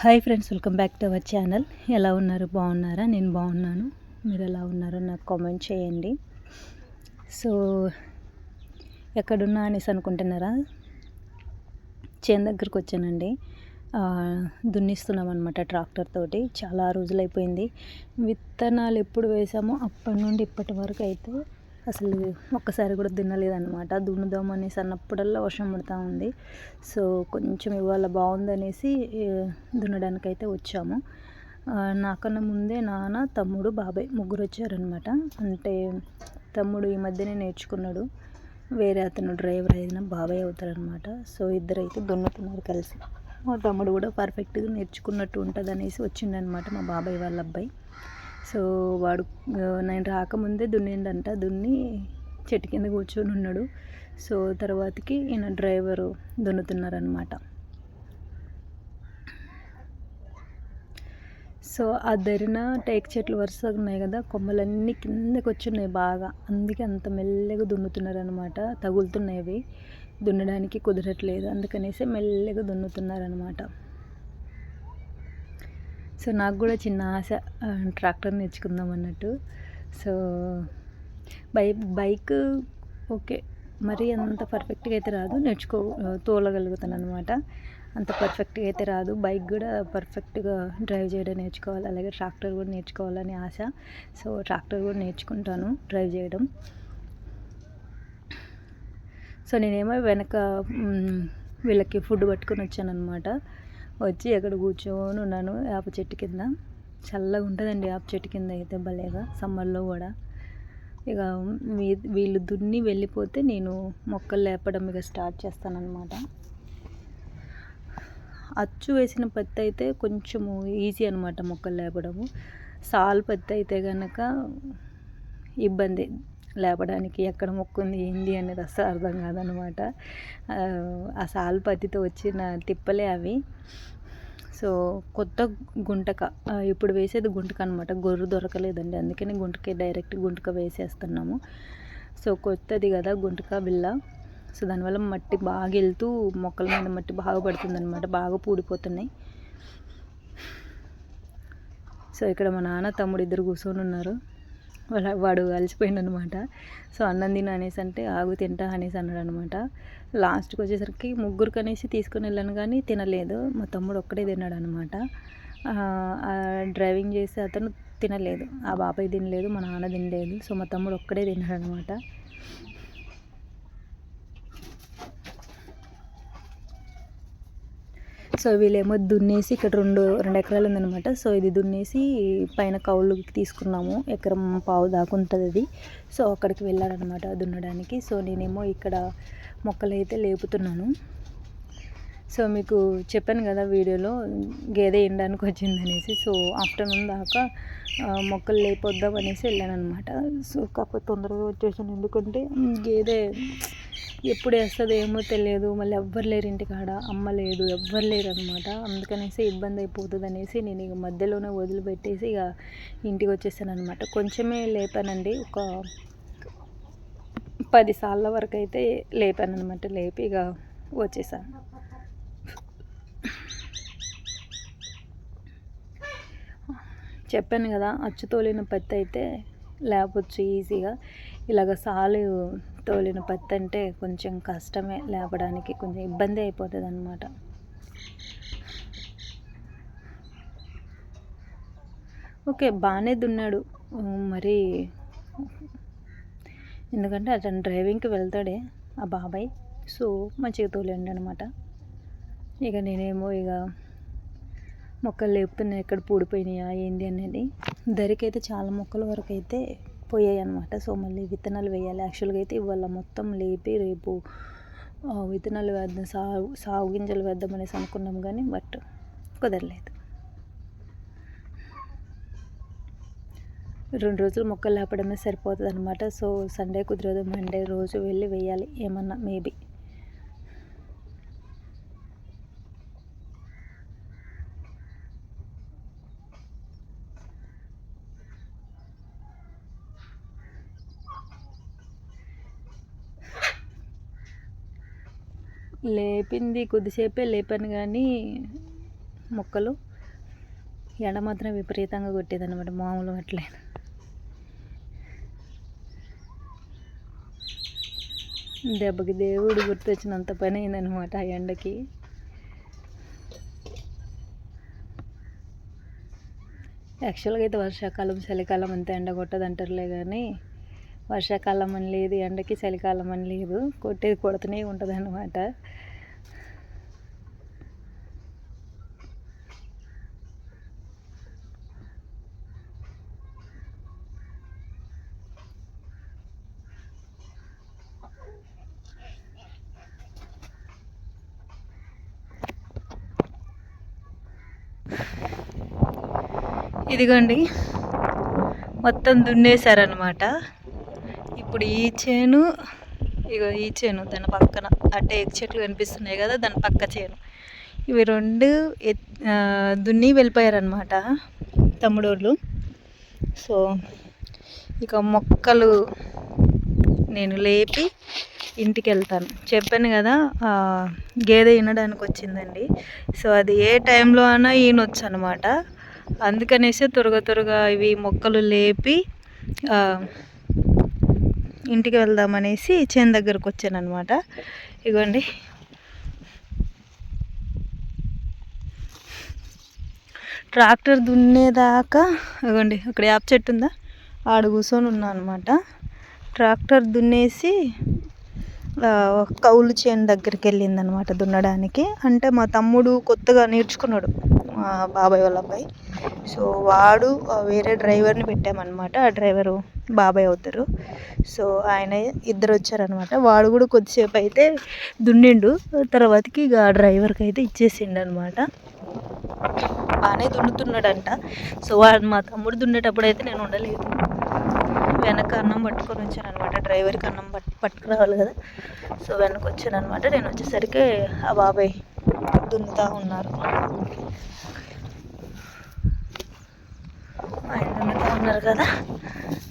Hi friends welcome back to our channel. ఎలా ఉన్నారు? బాగున్నారా? నేను బాగున్నాను. మీరు ఎలా ఉన్నారో నాకు కామెంట్ చేయండి. సో ఎక్కడున్నా అనేసి అనుకుంటున్నారా? చేను దగ్గరకు వచ్చానండి. దున్నిస్తున్నాం అనమాట ట్రాక్టర్ తోటి. చాలా రోజులైపోయింది. విత్తనాలు ఎప్పుడు వేసామో అప్పటి నుండి ఇప్పటి వరకు అయితే అసలు ఒక్కసారి కూడా దున్నలేదన్నమాట దున్నుదాం అనేసి అన్నప్పుడల్లా వర్షం పడుతూ ఉంది. సో కొంచెం ఇవాళ బాగుందనేసి దున్నడానికి అయితే వచ్చాము. నాకన్నా ముందే నాన్న తమ్ముడు బాబాయ్ ముగ్గురు వచ్చారనమాట అంటే తమ్ముడు ఈ మధ్యనే నేర్చుకున్నాడు. వేరే అతను డ్రైవర్ అయిన బాబాయ్ అవుతారనమాట సో ఇద్దరు అయితే దున్నుతున్నారు కలిసి. మా తమ్ముడు కూడా పర్ఫెక్ట్గా నేర్చుకున్నట్టు ఉంటుంది అనేసి వచ్చిండనమాట మా బాబాయ్ వాళ్ళ అబ్బాయి. సో వాడు నేను రాకముందే దున్నిండంట. దున్ని చెట్టు కింద కూర్చొని ఉన్నాడు. సో తర్వాతకి ఈయన డ్రైవరు దున్నుతున్నారనమాట సో ఆ దరిన టేక్ చెట్లు వరుసగా ఉన్నాయి కదా కొమ్మలన్నీ కిందకి వచ్చున్నాయి బాగా. అందుకే అంత మెల్లగా దున్నుతున్నారనమాట తగులుతున్నాయి అవి. దున్నడానికి కుదరట్లేదు. అందుకనేసి మెల్లగా దున్నుతున్నారనమాట సో నాకు కూడా చిన్న ఆశ ట్రాక్టర్ నేర్చుకుందాం అన్నట్టు. So bye bike okay. మరి అంత పర్ఫెక్ట్గా అయితే రాదు. నేర్చుకో తోలగలుగుతాను అనమాట అంత పర్ఫెక్ట్గా అయితే రాదు. బైక్ కూడా పర్ఫెక్ట్గా డ్రైవ్ చేయడం నేర్చుకోవాలి. అలాగే ట్రాక్టర్ కూడా నేర్చుకోవాలని ఆశ. సో ట్రాక్టర్ కూడా నేర్చుకుంటాను డ్రైవ్ చేయడం. సో నేనేమో వెనక వీళ్ళకి ఫుడ్ పట్టుకొని వచ్చాను అనమాట వచ్చి ఎక్కడ కూర్చొని ఉన్నాను వేప చెట్టు కింద. చల్లగా ఉంటుందండి వేప చెట్టు కింద అయితే భలేగా సమ్మర్లో కూడా. ఇక మీ వీళ్ళు దున్ని వెళ్ళిపోతే నేను మొక్కలు లేపడం ఇక స్టార్ట్ చేస్తానన్నమాట. అచ్చు వేసిన పత్తి అయితే కొంచెము ఈజీ అనమాట మొక్కలు లేపడము. సాల్ పత్తి అయితే కనుక ఇబ్బంది లేపడానికి ఎక్కడ మొక్క ఉంది ఏంది అనేది అసలు అర్థం కాదనమాట ఆ, ఆ సాల్ పత్తితో వచ్చిన తిప్పలే అవి. సో కొత్త గుంటక ఇప్పుడు వేసేది గుంటక అనమాట గొర్రు దొరకలేదండి. అందుకని గుంటకే డైరెక్ట్ గుంటక వేసేస్తున్నాము. సో కొత్తది కదా గుంటక బిల్ల సో దానివల్ల మట్టి బాగా వెళ్తూ మొక్కల మీద మట్టి బాగా పడుతుంది అనమాట బాగా పూడిపోతున్నాయి. సో ఇక్కడ మా నాన్న తమ్ముడు ఇద్దరు కూర్చొని ఉన్నారు. వాళ్ళ వాడు అలసిపోయిండు అనమాట సో అన్నం తిన అనేసి అంటే ఆగు తింటా అనేసి అన్నాడు అనమాట లాస్ట్కి వచ్చేసరికి ముగ్గురికి అనేసి తీసుకొని వెళ్ళాను కానీ తినలేదు. మా తమ్ముడు ఒక్కడే తిన్నాడు అనమాట డ్రైవింగ్ చేసి అతను తినలేదు. ఆ బాబాయ్ తినలేదు మా నాన్న తినలేదు. సో మా తమ్ముడు ఒక్కడే తిన్నాడు అనమాట సో వీళ్ళేమో దున్నేసి ఇక్కడ రెండు రెండు ఎకరాలు ఉందన్నమాట. సో ఇది దున్నేసి పైన కౌలుకి తీసుకున్నాము. ఎకరం పావు దాకా ఉంటుంది అది. సో అక్కడికి వెళ్ళారనమాట దున్నడానికి. సో నేనేమో ఇక్కడ మొక్కలు అయితే లేపుతున్నాను. సో మీకు చెప్పాను కదా వీడియోలో గేదె ఎండడానికి వచ్చింది అనేసి సో ఆఫ్టర్నూన్ దాకా మొక్కలు లేపొద్దాం అనేసి వెళ్ళాను అనమాట సో కాకపోతే తొందరగా వచ్చేసాను. ఎందుకంటే గేదె ఎప్పుడు వేస్తుందో ఏమో తెలియదు. మళ్ళీ ఎవ్వరు లేరు ఇంటికాడ. అమ్మ లేదు ఎవ్వరు లేరు అనమాట అందుకనేసి ఇబ్బంది అయిపోతుంది అనేసి నేను ఇక మధ్యలోనే వదిలిపెట్టేసి ఇక ఇంటికి వచ్చేసాను అనమాట కొంచెమే లేపానండి. ఒక పది సార్ల వరకు అయితే లేపాను అనమాట లేపి ఇక వచ్చేసాను. చెప్పాను కదా అచ్చుతోలిన పత్తి అయితే లేపొచ్చు ఈజీగా. ఇలాగ సాలు తోలిన పత్తి అంటే కొంచెం కష్టమే లేపడానికి కొంచెం ఇబ్బంది అయిపోతుంది అనమాట ఓకే బాగానే దున్నాడు. మరి ఎందుకంటే అతను డ్రైవింగ్కి వెళ్తాడే ఆ బాబాయ్. సో మంచిగా తోలేండి అనమాట ఇక నేనేమో ఇక మొక్కలు లేపుతున్నాయి ఎక్కడ పూడిపోయినాయా ఏంది అనేది. ధరికైతే చాలా మొక్కల వరకు అయితే పోయాయి అనమాట సో మళ్ళీ విత్తనాలు వేయాలి. యాక్చువల్గా అయితే ఇవాళ మొత్తం లేపి రేపు విత్తనాలు వేద్దాం సాగు సాగు గింజలు వేద్దాం అనేసి అనుకున్నాం కానీ బట్ కుదరలేదు. రెండు రోజులు మొక్కలు లేపడమే సరిపోతుంది అనమాట సో సండే కుదరదు మండే రోజు వెళ్ళి వేయాలి. ఏమన్నా మేబీ. లేపింది కొద్దిసేపే లేపాను కానీ మొక్కలు ఎండ మాత్రం విపరీతంగా కొట్టేదన్నమాట మామూలు అట్లే దెబ్బకి దేవుడు గుర్తొచ్చినంత పని అయిందనమాట ఆ ఎండకి. యాక్చువల్గా అయితే వర్షాకాలం చలికాలం అంతా ఎండ కొట్టదంటారులే కానీ వర్షాకాలం అని లేదు ఎండకి చలికాలం అని లేదు. కొట్టేది కొడుతూనే ఉంటుంది అన్నమాట ఇదిగోండి. మొత్తం దున్నేశారనమాట ఇప్పుడు ఈ చేను ఇగో ఈ చేను దాని పక్కన. అంటే ఎగ్ చెట్లు కనిపిస్తున్నాయి కదా దాని పక్క చేను. ఇవి రెండు దున్ని వెళ్ళిపోయారనమాట తమ్ముడోళ్ళు. సో ఇక మొక్కలు నేను లేపి ఇంటికి వెళ్తాను చెప్పాను కదా గేదె వినడానికి వచ్చిందండి. సో అది ఏ టైంలో అయినా ఈయనొచ్చు అనమాట అందుకనేసి త్వరగా త్వరగా ఇవి మొక్కలు లేపి ఇంటికి వెళ్దామనేసి చేను దగ్గరకు వచ్చాను అనమాట ఇగోండి. ట్రాక్టర్ దున్నేదాకా ఇగోండి అక్కడ యాప్ చెట్టు ఉందా? ఆడ కూర్చొని ఉన్నా అనమాట ట్రాక్టర్ దున్నేసి కౌలు చేను దగ్గరికి వెళ్ళింది అనమాట దున్నడానికి. అంటే మా తమ్ముడు కొత్తగా నేర్చుకున్నాడు. మా బాబాయ్ వాళ్ళ అబ్బాయి. సో వాడు వేరే డ్రైవర్ని పెట్టామన్నమాట. ఆ డ్రైవరు బాబాయ్ అవుతారు. సో ఆయన ఇద్దరు వచ్చారనమాట వాడు కూడా కొద్దిసేపు అయితే దున్నిండు. తర్వాతకి ఇక ఆ డ్రైవర్కి అయితే ఇచ్చేసిండు అనమాట బాగానే దున్నుతున్నాడంట. సో వాడు మా తమ్ముడు దున్నేటప్పుడు అయితే నేను ఉండలేదు. వెనక అన్నం పట్టుకొని వచ్చాను అనమాట డ్రైవర్కి అన్నం పట్టు పట్టుకురావాలి కదా. సో వెనక వచ్చాను అనమాట నేను వచ్చేసరికి ఆ బాబాయ్ దున్నుతూ ఉన్నారు. ఆయన దున్నుతూ ఉన్నారు కదా.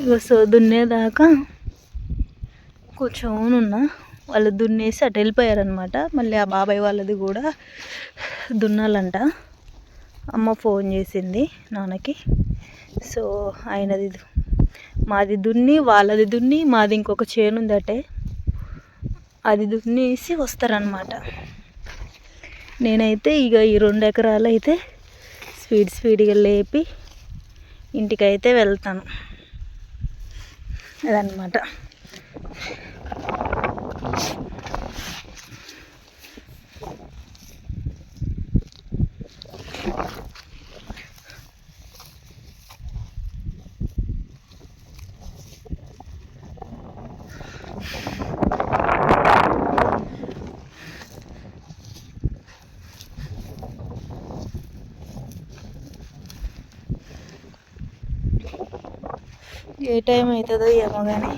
ఇక సో దున్నేదాకా కూర్చొని ఉన్నా. వాళ్ళు దున్నేసి అటు వెళ్ళిపోయారనమాట మళ్ళీ ఆ బాబాయ్ వాళ్ళది కూడా దున్నాలంట. అమ్మ ఫోన్ చేసింది నాన్నకి. సో ఆయనది మాది దున్ని వాళ్ళది దున్ని మాది ఇంకొక చేను ఉందటే. అది దున్నేసి వస్తారనమాట నేనైతే ఇక ఈ రెండు ఎకరాలు అయితే స్పీడ్ స్పీడ్గా లేపి ఇంటికైతే వెళ్తాను. అదనమాట ఏ టైం అవుతుందో ఏమో కానీ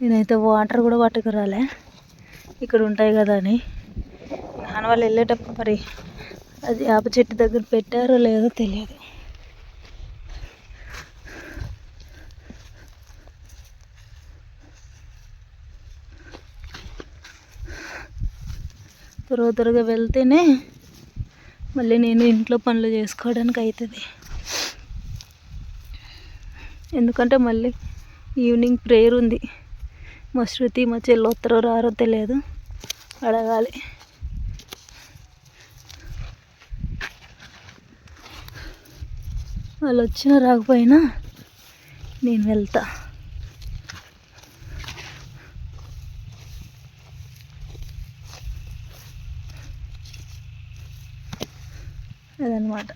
నేనైతే వాటర్ కూడా పట్టుకురాలే. ఇక్కడ ఉంటాయి కదా అని. నాన్న వాళ్ళు వెళ్ళేటప్పుడు మరి అది వేప చెట్టు దగ్గర పెట్టారో లేదో తెలియదు. త్వర త్వరగా వెళ్తేనే మళ్ళీ నేను ఇంట్లో పనులు చేసుకోవడానికి అవుతుంది ఎందుకంటే మళ్ళీ ఈవినింగ్ ప్రేయర్ ఉంది. మా శృతి మా చెల్లి వస్తారో రారో తెలియదు. అడగాలి. వాళ్ళు వచ్చినా రాకపోయినా నేను వెళ్తా అదనమాట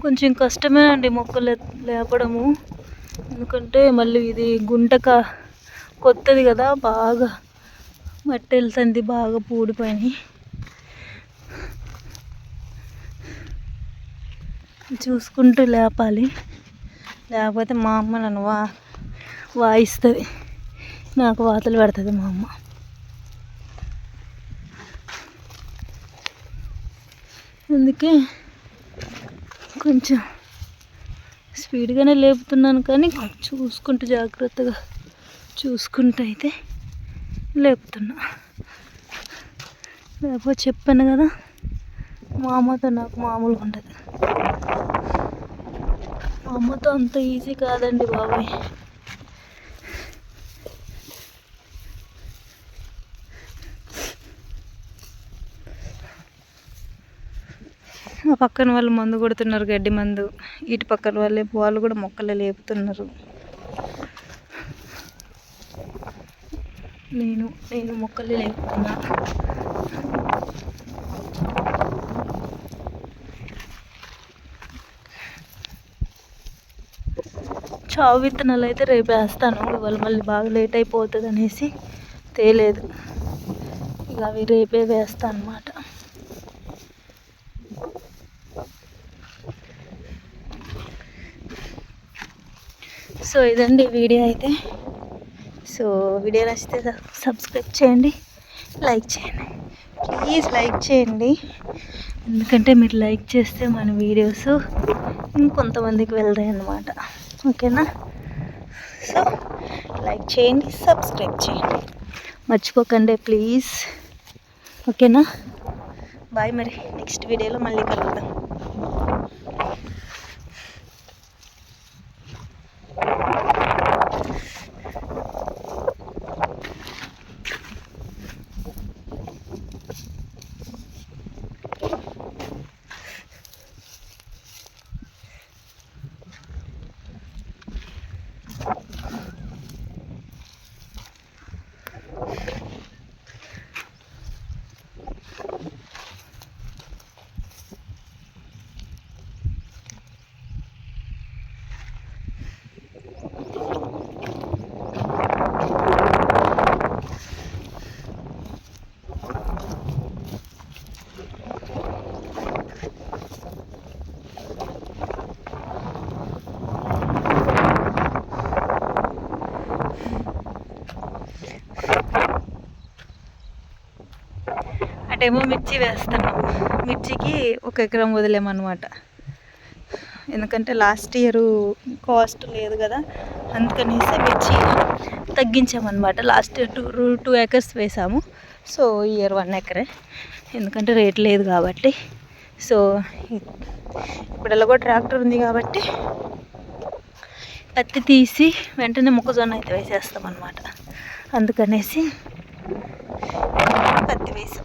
కొంచెం కష్టమే అండి మొక్కలు లేపడము. ఎందుకంటే మళ్ళీ ఇది గుంటక కొత్తది కదా బాగా మట్టి వెళ్తుంది బాగా పూడిపోయి చూసుకుంటూ లేపాలి. లేకపోతే మా అమ్మ నన్ను వా వాయిస్తుంది. నాకు వాతలు పెడుతుంది మా అమ్మ. అందుకే కొంచెం స్పీడ్గానే లేపుతున్నాను కానీ చూసుకుంటూ జాగ్రత్తగా చూసుకుంటూ అయితే లేపుతున్నా. లేకపోతే చెప్పాను కదా మా అమ్మతో నాకు మామూలుగా ఉండదు. మా అమ్మతో అంత ఈజీ కాదండి బాబాయ్. పక్కన వాళ్ళు మందు కొడుతున్నారు గడ్డి మందు. ఇటు పక్కన వాళ్ళే వాళ్ళు కూడా మొక్కలు లేపుతున్నారు. నేను నేను మొక్కలు లేపుతున్నా. చావు విత్తనాలు అయితే రేపు వేస్తాను. ఇవాళ మళ్ళీ బాగా లేట్ అయిపోతుంది అనేసి తేలేదు. ఇక అవి రేపే వేస్తాను అనమాట సో ఇదండి వీడియో అయితే. సో వీడియో నచ్చితే సబ్స్క్రైబ్ చేయండి లైక్ చేయండి. ప్లీజ్ లైక్ చేయండి. ఎందుకంటే మీరు లైక్ చేస్తే మన వీడియోస్ ఇంకొంతమందికి వెళ్తాయి అన్నమాట. ఓకేనా? సో లైక్ చేయండి సబ్స్క్రైబ్ చేయండి. మర్చిపోకండి ప్లీజ్ ఓకేనా? బాయ్ మరి నెక్స్ట్ వీడియోలో మళ్ళీ కలుద్దాం. అటేమో మిర్చి వేస్తున్నాం మిర్చికి ఒక ఎకరం వదిలేమన్నమాట. ఎందుకంటే లాస్ట్ ఇయర్ కాస్ట్ లేదు కదా. అందుకనేసి మిర్చి తగ్గించామన్నమాట. Last year two two acres వేసాము. సో ఈ ఇయర్ వన్ ఎకరే. ఎందుకంటే రేట్ లేదు కాబట్టి. సో ఇప్పుడు కూడా ట్రాక్టర్ ఉంది కాబట్టి పత్తి తీసి వెంటనే మొక్కజొన్న అయితే వేసేస్తాం అనమాట అందుకనేసి పత్తి వేసాం.